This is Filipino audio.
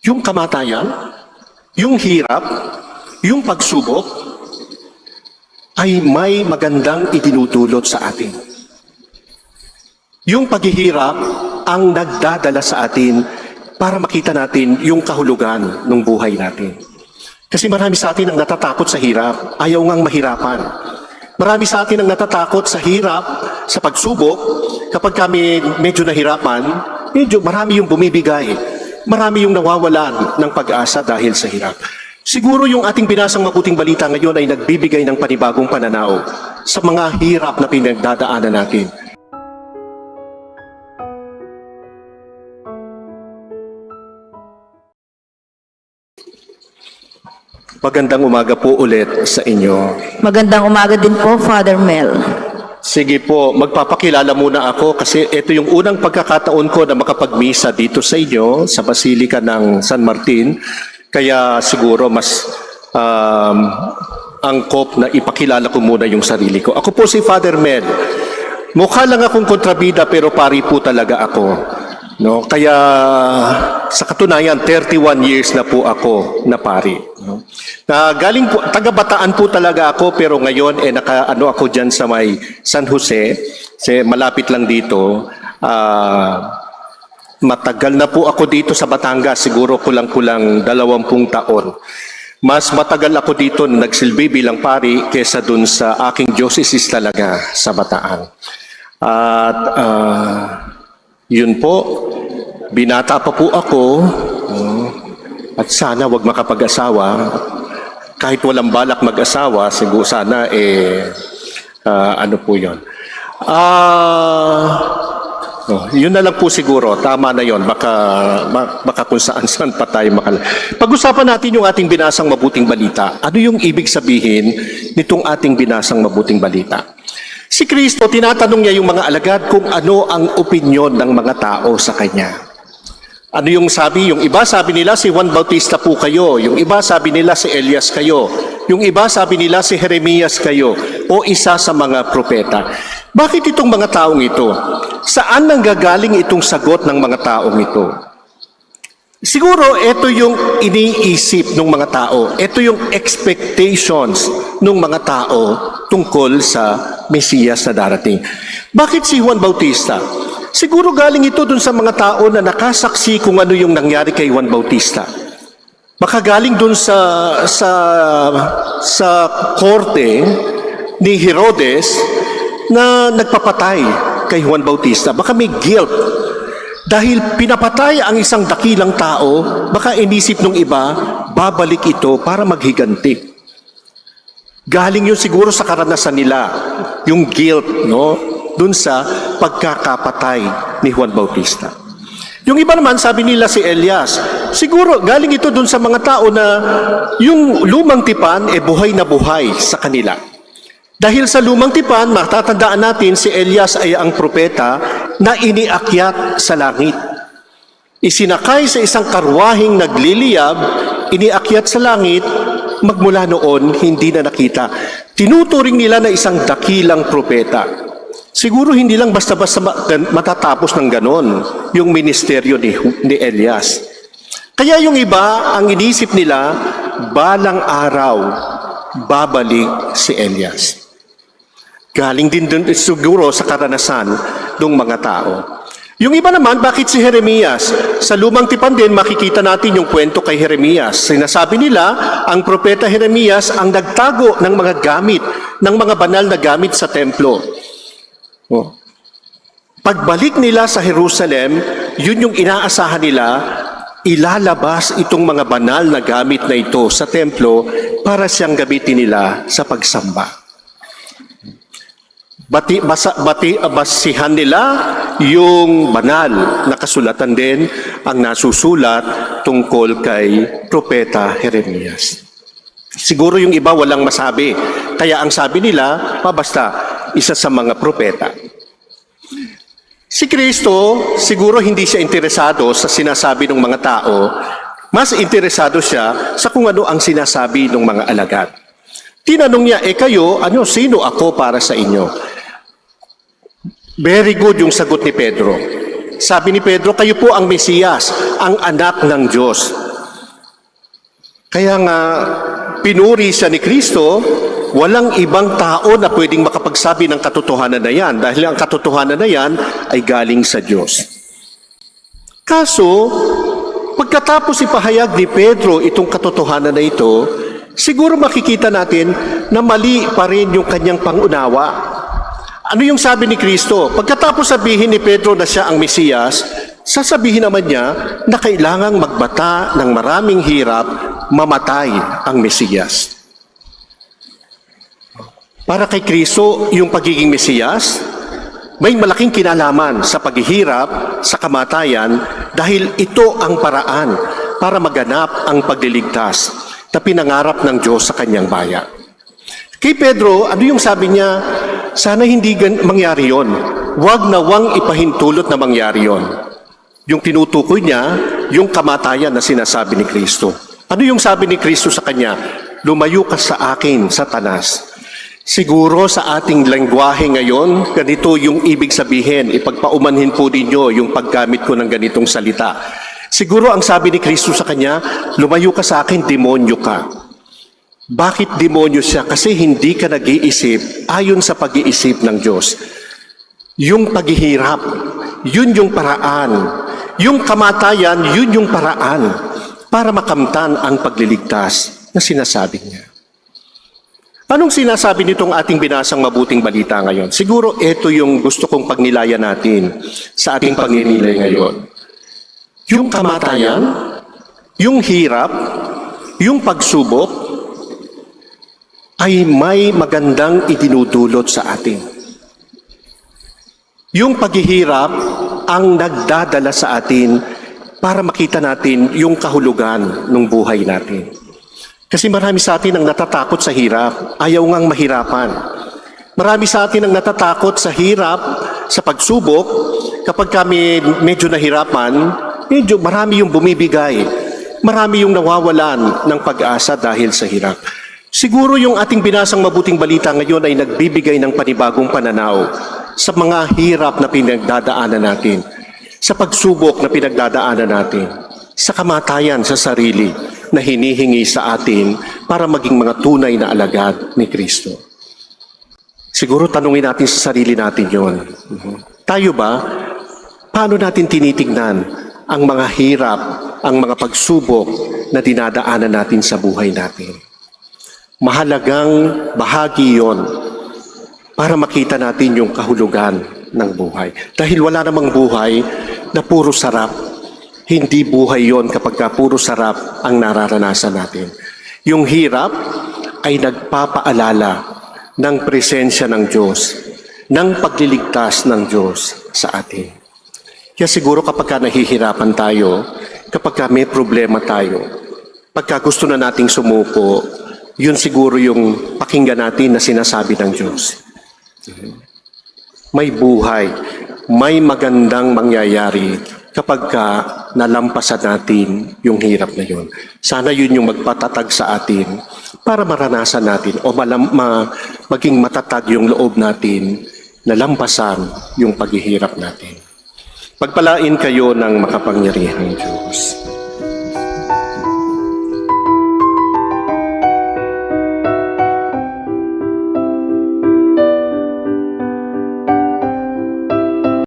yung kamatayan, yung hirap, yung pagsubok, ay may magandang itinutulot sa atin. Yung paghihirap ang nagdadala sa atin para makita natin yung kahulugan ng buhay natin. Kasi marami sa atin ang natatakot sa hirap, ayaw ngang mahirapan. Marami sa atin ang natatakot sa hirap, sa pagsubok. Kapag kami medyo nahirapan, medyo marami yung bumibigay. Marami yung nawawalan ng pag-asa dahil sa hirap. Siguro yung ating binasang mabuting balita ngayon ay nagbibigay ng panibagong pananaw sa mga hirap na pinagdadaanan natin. Magandang umaga po ulit sa inyo. Magandang umaga din po, Father Mel. Sige po, magpapakilala muna ako kasi ito yung unang pagkakataon ko na makapagmisa dito sa inyo sa Basilica ng San Martin. Kaya siguro mas um, angkop na ipakilala ko muna yung sarili ko. Ako po si Father Mel. Mukha lang akong kontrabida pero pari po talaga ako. No, kaya sa katunayan 31 years na po ako na pari. No? Na galing po taga Bataan po talaga ako pero ngayon eh naka ano ako diyan sa may San Jose, kasi malapit lang dito. Ah matagal na po ako dito sa Batangas, siguro kulang-kulang dalawampung taon. Mas matagal ako dito na nagsilbi bilang pari kesa dun sa aking diocese talaga sa Bataan. At ah, yun po, binata pa po ako, at sana wag makapag-asawa. Kahit walang balak mag-asawa, siguro sana eh, ah, ano po yun. Ah, oh, yun na lang po siguro, tama na yon baka, ba- baka kung saan saan pa tayo makala. Pag-usapan natin yung ating binasang mabuting balita. Ano yung ibig sabihin nitong ating binasang mabuting balita? Si Kristo, tinatanong niya yung mga alagad kung ano ang opinyon ng mga tao sa Kanya. Ano yung sabi? Yung iba sabi nila si Juan Bautista po kayo. Yung iba sabi nila si Elias kayo. Yung iba sabi nila si Jeremias kayo. O isa sa mga propeta. Bakit itong mga taong ito? Saan nanggagaling itong sagot ng mga taong ito? Siguro ito yung iniisip ng mga tao. Ito yung expectations ng mga tao tungkol sa Mesiyas na darating. Bakit si Juan Bautista? Siguro galing ito dun sa mga tao na nakasaksi kung ano yung nangyari kay Juan Bautista. Baka galing dun sa sa sa korte ni Herodes na nagpapatay kay Juan Bautista. Baka may guilt dahil pinapatay ang isang dakilang tao, baka inisip ng iba, babalik ito para maghiganti. Galing yun siguro sa karanasan nila, yung guilt, no? Dun sa pagkakapatay ni Juan Bautista. Yung iba naman, sabi nila si Elias, siguro galing ito dun sa mga tao na yung lumang tipan, eh buhay na buhay sa kanila. Dahil sa lumang tipan, matatandaan natin si Elias ay ang propeta na iniakyat sa langit. Isinakay sa isang karwahing nagliliyab, iniakyat sa langit, magmula noon hindi na nakita. Tinuturing nila na isang dakilang propeta. Siguro hindi lang basta-basta matatapos ng ganon yung ministeryo ni, ni Elias. Kaya yung iba, ang inisip nila, balang araw, babalik si Elias. Galing din dun siguro sa karanasan ng mga tao. Yung iba naman, bakit si Jeremias? Sa lumang tipan din, makikita natin yung kwento kay Jeremias. Sinasabi nila, ang propeta Jeremias ang nagtago ng mga gamit, ng mga banal na gamit sa templo. Oh. Pagbalik nila sa Jerusalem, yun yung inaasahan nila, ilalabas itong mga banal na gamit na ito sa templo para siyang gamitin nila sa pagsamba. Bati, basa, bati, basihan nila yung banal na kasulatan din ang nasusulat tungkol kay Propeta Jeremias. Siguro yung iba walang masabi. Kaya ang sabi nila, ah, basta isa sa mga propeta. Si Kristo, siguro hindi siya interesado sa sinasabi ng mga tao, mas interesado siya sa kung ano ang sinasabi ng mga alagad. Tinanong niya, eh kayo, ano, sino ako para sa inyo? Very good yung sagot ni Pedro. Sabi ni Pedro, kayo po ang Mesiyas, ang anak ng Diyos. Kaya nga, pinuri siya ni Kristo, walang ibang tao na pwedeng makapagsabi ng katotohanan na yan dahil ang katotohanan na yan ay galing sa Diyos. Kaso, pagkatapos ipahayag ni Pedro itong katotohanan na ito, siguro makikita natin na mali pa rin yung kanyang pangunawa. Ano yung sabi ni Kristo? Pagkatapos sabihin ni Pedro na siya ang Mesiyas, sasabihin naman niya na kailangang magbata ng maraming hirap, mamatay ang Mesiyas. Para kay Kristo, yung pagiging Mesiyas, may malaking kinalaman sa paghihirap, sa kamatayan, dahil ito ang paraan para maganap ang pagliligtas na pinangarap ng Diyos sa kanyang bayan. Kay Pedro, ano yung sabi niya? Sana hindi mangyari yon. Huwag na wang ipahintulot na mangyari yon. Yung tinutukoy niya, yung kamatayan na sinasabi ni Kristo. Ano yung sabi ni Kristo sa kanya? Lumayo ka sa akin, Satanas. Siguro sa ating lengguwahe ngayon, ganito yung ibig sabihin, ipagpaumanhin po ninyo yung paggamit ko ng ganitong salita. Siguro ang sabi ni Kristo sa kanya, lumayo ka sa akin, demonyo ka. Bakit demonyo siya? Kasi hindi ka nag-iisip ayon sa pag-iisip ng Diyos. Yung paghihirap, yun yung paraan. Yung kamatayan, yun yung paraan para makamtan ang pagliligtas na sinasabi niya. Anong sinasabi nitong ating binasang mabuting balita ngayon? Siguro ito yung gusto kong pagnilayan natin sa ating pagninilay ngayon. Yung kamatayan, yung hirap, yung pagsubok, ay may magandang idinudulot sa atin. Yung paghihirap ang nagdadala sa atin para makita natin yung kahulugan ng buhay natin. Kasi marami sa atin ang natatakot sa hirap, ayaw ngang mahirapan. Marami sa atin ang natatakot sa hirap, sa pagsubok, kapag kami medyo nahirapan, medyo marami yung bumibigay. Marami yung nawawalan ng pag-asa dahil sa hirap. Siguro yung ating binasang mabuting balita ngayon ay nagbibigay ng panibagong pananaw sa mga hirap na pinagdadaanan natin, sa pagsubok na pinagdadaanan natin, sa kamatayan sa sarili na hinihingi sa atin para maging mga tunay na alagad ni Kristo. Siguro tanungin natin sa sarili natin yon. Tayo ba, paano natin tinitingnan ang mga hirap, ang mga pagsubok na dinadaanan natin sa buhay natin? Mahalagang bahagi yon para makita natin yung kahulugan ng buhay. Dahil wala namang buhay na puro sarap. Hindi buhay yon kapag ka puro sarap ang nararanasan natin. Yung hirap ay nagpapaalala ng presensya ng Diyos, ng pagliligtas ng Diyos sa atin. Kaya siguro kapag ka nahihirapan tayo, kapag ka may problema tayo, pagka gusto na nating sumuko, yun siguro yung pakinggan natin na sinasabi ng Diyos. May buhay, may magandang mangyayari kapag ka nalampasan natin yung hirap na yun. Sana yun yung magpatatag sa atin para maranasan natin o malam, ma, maging matatag yung loob natin na lampasan yung paghihirap natin. Pagpalain kayo ng makapangyarihang Diyos.